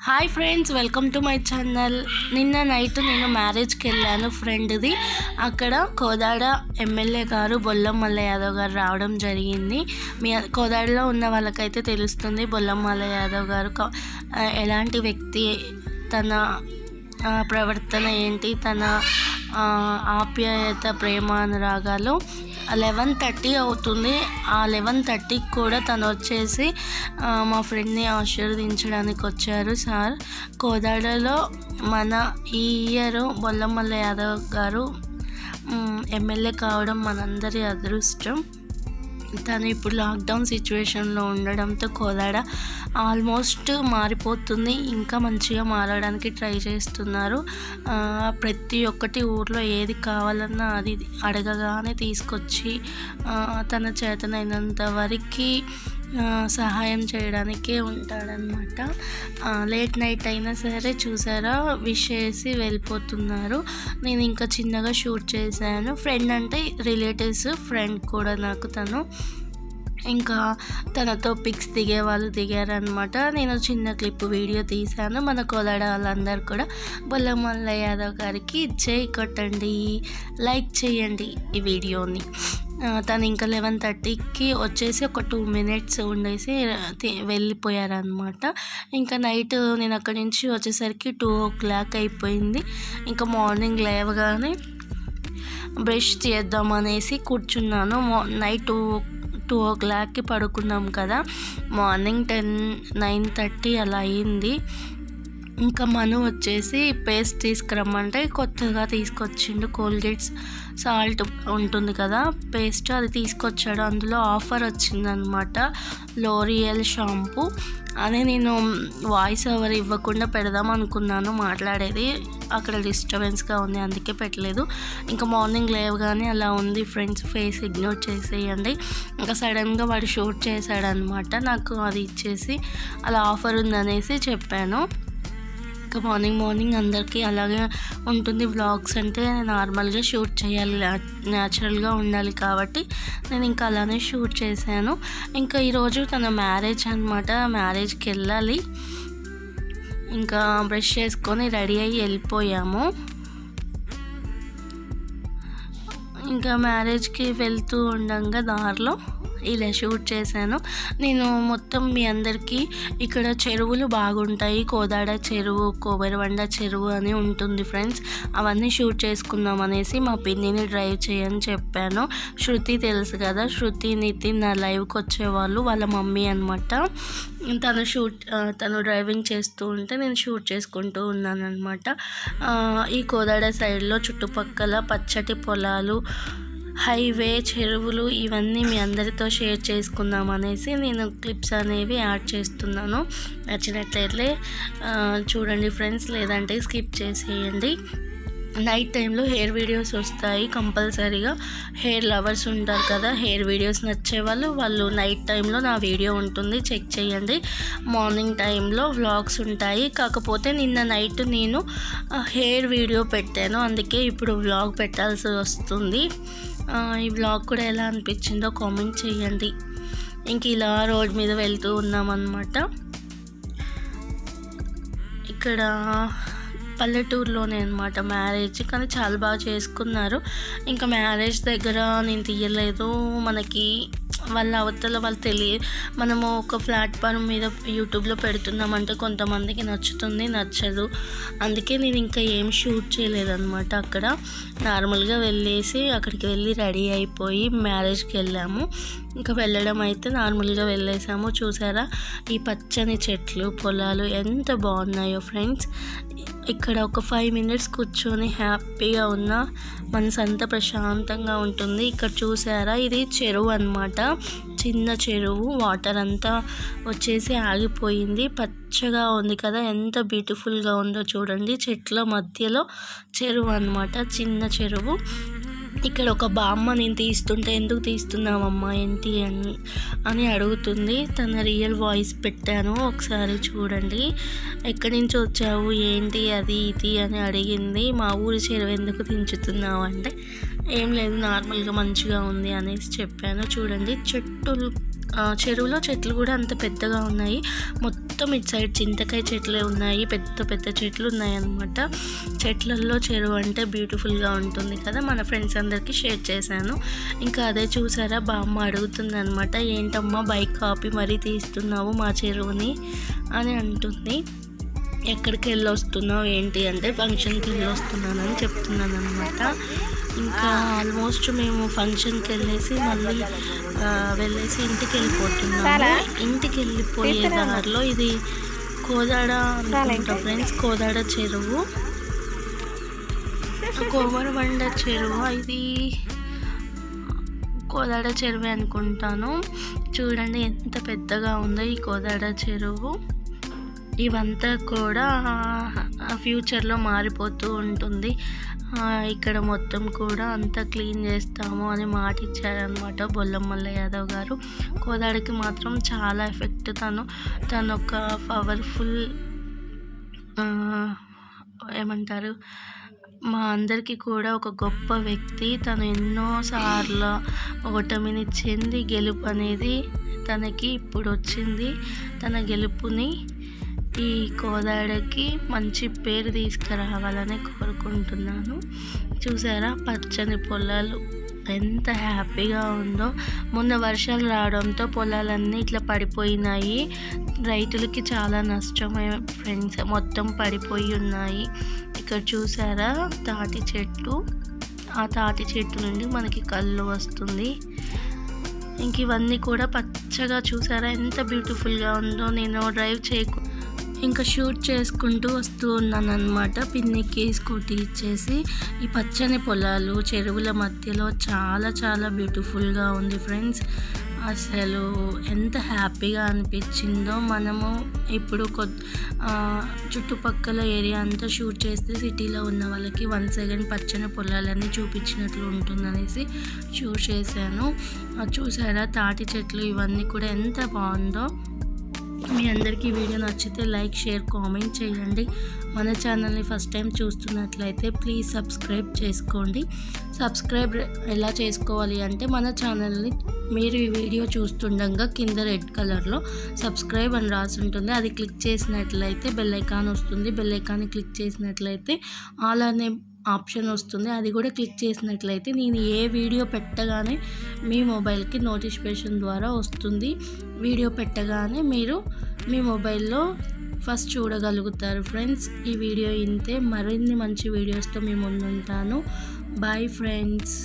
Hi friends welcome to my channel నిన్న night నేను మ్యారేజ్కి వెళ్ళాను ఫ్రెండ్ది అక్కడ కోదాడ ఎమ్మెల్యే గారు బొల్లం మల్ల యాదవ్ గారు రావడం జరిగింది. మీ కోదాడలో ఉన్న వాళ్ళకైతే తెలుస్తుంది బొల్లం మల్ల యాదవ్ గారు ఎలాంటి వ్యక్తి తన ప్రవర్తన ఏంటి తన ఆప్యాయత ప్రేమ అనురాగాలు లెవెన్ థర్టీ అవుతుంది. ఆ లెవెన్ థర్టీకి కూడా తను వచ్చేసి మా ఫ్రెండ్ని ఆశీర్వదించడానికి వచ్చారు సార్. కోదాడలో మన ఈ ఇయర్ బొల్లమల్ల యాదవ్ గారు ఎమ్మెల్యే కావడం మనందరి అదృష్టం. తను ఇప్పుడు లాక్డౌన్ సిచ్యువేషన్లో ఉండడంతో కోదాడ ఆల్మోస్ట్ మారిపోతుంది. ఇంకా మంచిగా మారడానికి ట్రై చేస్తున్నారు. ప్రతి ఒక్కటి ఊర్లో ఏది కావాలన్నా అది అడగగానే తీసుకొచ్చి తన చేతనైనంత వరకు సహాయం చేయడానికే ఉంటాడనమాట లేట్ నైట్ అయినా సరే చూసారా విష్ చేసి వెళ్ళిపోతున్నారు. నేను ఇంకా చిన్నగా షూట్ చేశాను. ఫ్రెండ్ అంటే రిలేటివ్స్ ఫ్రెండ్ కూడా నాకు తను. ఇంకా తనతో పిక్స్ దిగే వాళ్ళు దిగారనమాట నేను చిన్న క్లిప్ వీడియో తీశాను. మన కోలాడ వాళ్ళందరూ కూడా బొల్లమల్ల యాదవ్ గారికి జై కొట్టండి లైక్ చేయండి ఈ వీడియోని. తను ఇంకా లెవెన్ థర్టీకి వచ్చేసి ఒక టూ మినిట్స్ ఉండేసి వెళ్ళిపోయారనమాట ఇంకా నైట్ నేను అక్కడి నుంచి వచ్చేసరికి టూ ఓ క్లాక్ అయిపోయింది. ఇంకా మార్నింగ్ లేవగానే బ్రష్ చేద్దామనేసి కూర్చున్నాను. మా నైట్ టూ టూ ఓ క్లాక్కి పడుకున్నాం కదా. మార్నింగ్ టెన్ నైన్ థర్టీ అలా అయింది. ఇంకా మను వచ్చేసి పేస్ట్ తీసుకురమ్మంటే కొత్తగా తీసుకొచ్చిండు కోల్గేట్స్ సాల్ట్ ఉంటుంది కదా. పేస్ట్ అది తీసుకొచ్చాడు. అందులో ఆఫర్ వచ్చిందనమాట లోరియల్ షాంపూ అదే నేను వాయిస్ ఓవర్ ఇవ్వకుండా పెడదాం అనుకున్నాను మాట్లాడేది. అక్కడ డిస్టర్బెన్స్గా ఉంది అందుకే పెట్టలేదు. ఇంకా మార్నింగ్ లేవగానే అలా ఉంది. ఫ్రెండ్స్ ఫేస్ ఇగ్నోర్ చేసేయండి. ఇంకా సడన్గా వాడు షూట్ చేశాడనమాట నాకు అది ఇచ్చేసి అలా ఆఫర్ ఉందనేసి చెప్పాను. ఇంకా మార్నింగ్ మార్నింగ్ అందరికీ అలాగే ఉంటుంది వ్లాగ్స్ అంటే నార్మల్గా షూట్ చేయాలి న్యాచురల్గా ఉండాలి కాబట్టి నేను ఇంకా అలానే షూట్ చేశాను. ఇంకా ఈరోజు తన మ్యారేజ్ అనమాట మ్యారేజ్కి వెళ్ళాలి ఇంకా బ్రష్ చేసుకొని రెడీ అయ్యి వెళ్ళిపోయాము. ఇంకా మ్యారేజ్కి వెళ్తూ ఉండగా దారిలో ఇలా షూట్ చేశాను. నేను మొత్తం మీ అందరికీ ఇక్కడ చెరువులు బాగుంటాయి. కోదాడ చెరువు కోబరివండ చెరువు అని ఉంటుంది ఫ్రెండ్స్. అవన్నీ షూట్ చేసుకుందాం అనేసి మా పిన్నిని డ్రైవ్ చేయని చెప్పాను. శృతి తెలుసు కదా శృతి నితిన్ నా లైవ్కి వచ్చేవాళ్ళు వాళ్ళ మమ్మీ అనమాట తను షూట్ తను డ్రైవింగ్ చేస్తూ ఉంటే నేను షూట్ చేసుకుంటూ ఉన్నాను అనమాట ఈ కోదాడ సైడ్లో చుట్టుపక్కల పచ్చటి పొలాలు హైవే చెరువులు ఇవన్నీ మీ అందరితో షేర్ చేసుకుందాం అనేసి నేను క్లిప్స్ అనేవి యాడ్ చేస్తున్నాను. నచ్చినట్లయితే చూడండి ఫ్రెండ్స్ లేదంటే స్కిప్ చేసేయండి. నైట్ టైంలో హెయిర్ వీడియోస్ వస్తాయి కంపల్సరీగా. హెయిర్ లవర్స్ ఉంటారు కదా హెయిర్ వీడియోస్ నచ్చే వాళ్ళు వాళ్ళు నైట్ టైంలో నా వీడియో ఉంటుంది చెక్ చేయండి. మార్నింగ్ టైంలో వ్లాగ్స్ ఉంటాయి. కాకపోతే నిన్న నైట్ నేను హెయిర్ వీడియో పెట్టాను. అందుకే ఇప్పుడు వ్లాగ్ పెట్టాల్సి వస్తుంది. ఈ వ్లాగ్ కూడా ఎలా అనిపించిందో కామెంట్ చేయండి. ఇంక ఇలా రోడ్ మీద వెళ్తూ ఉన్నామన్నమాట. ఇక్కడ పల్లెటూరులోనే అనమాట మ్యారేజ్ కానీ చాలా బాగా చేసుకున్నారు. ఇంకా మ్యారేజ్ దగ్గర నేను తీయలేదు. మనకి వాళ్ళ అవతల వాళ్ళు తెలియ మనము ఒక ప్లాట్ఫామ్ మీద యూట్యూబ్లో పెడుతున్నామంటే కొంతమందికి నచ్చుతుంది నచ్చదు. అందుకే నేను ఇంకా ఏం షూట్ చేయలేదన్నమాట అక్కడ. నార్మల్గా వెళ్ళేసి అక్కడికి వెళ్ళి రెడీ అయిపోయి మ్యారేజ్కి వెళ్ళాము. ఇంకా వెళ్ళడం అయితే నార్మల్గా వెళ్ళేసాము. చూసారా? ఈ పచ్చని చెట్లు పొలాలు ఎంత బాగున్నాయో ఫ్రెండ్స్. ఇక్కడ ఒక ఫైవ్ మినిట్స్ కూర్చొని హ్యాపీగా ఉన్న మనసు అంతా ప్రశాంతంగా ఉంటుంది. ఇక్కడ చూసారా? ఇది చెరువు అన్నమాట. చిన్న చెరువు. వాటర్ అంతా వచ్చేసి ఆగిపోయింది. పచ్చగా ఉంది కదా? ఎంత బ్యూటిఫుల్గా ఉందో చూడండి. చెట్ల మధ్యలో చెరువు అన్నమాట. చిన్న చెరువు. ఇక్కడ ఒక బామ్మ నేను తీస్తుంటే ఎందుకు తీస్తున్నావమ్మా ఏంటి అని అని అడుగుతుంది. తన రియల్ వాయిస్ పెట్టాను. ఒకసారి చూడండి. ఎక్కడి నుంచి వచ్చావు? ఏంటి? అది ఇది అని అడిగింది. మా ఊరి చెరువు ఎందుకు దించుతున్నావు అంటే ఏం లేదు నార్మల్గా మంచిగా ఉంది అనేసి చెప్పాను. చూడండి చెట్టు చెరువులో చెట్లు కూడా అంత పెద్దగా ఉన్నాయి. మొత్తం ఇటు సైడ్ చింతకాయ చెట్లే ఉన్నాయి. పెద్ద పెద్ద చెట్లు ఉన్నాయి అనమాట చెట్లల్లో చెరువు అంటే బ్యూటిఫుల్గా ఉంటుంది కదా. మన ఫ్రెండ్స్ అందరికీ షేర్ చేశాను. ఇంకా అదే చూసారా? బామ్మ అడుగుతుంది అనమాట ఏంటమ్మా బైక్ కాపీ మరీ తీస్తున్నావు మా చెరువుని? అని అంటుంది. ఎక్కడికి వెళ్ళి వస్తున్నావు ఏంటి అంటే ఫంక్షన్కి వెళ్ళి వస్తున్నానని చెప్తున్నాను అనమాట ఇంకా ఆల్మోస్ట్ మేము ఫంక్షన్కి వెళ్ళేసి మళ్ళీ వెళ్ళేసి ఇంటికి వెళ్ళిపోతున్నాము. ఇంటికి వెళ్ళిపోయే దారిలో ఇది కోదాడ అనుకుంటా ఫ్రెండ్స్ కోదాడ చెరువు. కోమరబండ చెరువు. ఇది కోదాడ చెరువు అనుకుంటాను. చూడండి ఎంత పెద్దగా ఉందో ఈ కోదాడ చెరువు. ఇవంతా కూడా ఫ్యూచర్లో మారిపోతూ ఉంటుంది. ఇక్కడ మొత్తం కూడా అంతా క్లీన్ చేస్తాము అని మాట ఇచ్చారనమాట బొల్లమల్ల యాదవ్ గారు. కోదాడికి మాత్రం చాలా ఎఫెక్ట్ తను. తను ఒక పవర్ఫుల్ ఏమంటారు మా అందరికీ కూడా ఒక గొప్ప వ్యక్తి. తను ఎన్నోసార్లు ఓటమిని చెంది గెలుపు అనేది తనకి ఇప్పుడు వచ్చింది. తన గెలుపుని ఈ కోదాడకి మంచి పేరు తీసుకురావాలని కోరుకుంటున్నాను. చూసారా? పచ్చని పొలాలు ఎంత హ్యాపీగా ఉందో. మొన్న వర్షాలు రావడంతో పొలాలన్నీ ఇట్లా పడిపోయినాయి. రైతులకి చాలా నష్టమే ఫ్రెండ్స్ మొత్తం పడిపోయి ఉన్నాయి. ఇక్కడ చూసారా? తాటి చెట్టు. ఆ తాటి చెట్టు నుండి మనకి కళ్ళు వస్తుంది. ఇంక ఇవన్నీ కూడా పచ్చగా చూసారా? ఎంత బ్యూటిఫుల్గా ఉందో. నేను డ్రైవ్ చేయకు ఇంకా షూట్ చేసుకుంటూ వస్తూ ఉన్నాను అనమాట పిన్నికి స్కూటీ ఇచ్చేసి ఈ పచ్చని పొలాలు చెరువుల మధ్యలో చాలా చాలా బ్యూటిఫుల్గా ఉంది ఫ్రెండ్స్. అసలు ఎంత హ్యాపీగా అనిపించిందో మనము ఇప్పుడు కొ చుట్టుపక్కల ఏరియా అంతా షూట్ చేస్తే సిటీలో ఉన్న వాళ్ళకి వన్ సెకండ్ పచ్చని పొలాలన్నీ చూపించినట్లు ఉంటుందనేసి షూట్ చేశాను. చూసారా తాటి చెట్లు ఇవన్నీ కూడా ఎంత బాగుందో. మీ అందరికీ వీడియో నచ్చితే లైక్ షేర్ కామెంట్ చేయండి. మన ఛానల్ని ఫస్ట్ టైం చూస్తున్నట్లయితే ప్లీజ్ సబ్స్క్రైబ్ చేసుకోండి. సబ్స్క్రైబ్ ఎలా చేసుకోవాలి అంటే మన ఛానల్ని మీరు ఈ వీడియో చూస్తుండగా కింద రెడ్ కలర్లో సబ్స్క్రైబ్ అని రాసి ఉంటుంది. అది క్లిక్ చేసినట్లయితే బెల్ ఐకాన్ వస్తుంది. బెల్ ఐకాన్ క్లిక్ చేసినట్లయితే ఆల్ అనే ఆప్షన్ వస్తుంది. అది కూడా క్లిక్ చేసినట్లయితే నేను ఏ వీడియో పెట్టగానే మీ మొబైల్కి నోటిఫికేషన్ ద్వారా వస్తుంది. వీడియో పెట్టగానే మీరు మీ మొబైల్లో ఫస్ట్ చూడగలుగుతారు. ఫ్రెండ్స్ ఈ వీడియో ఇంతే. మరిన్ని మంచి వీడియోస్తో మీ ముందుంటాను. Bye friends.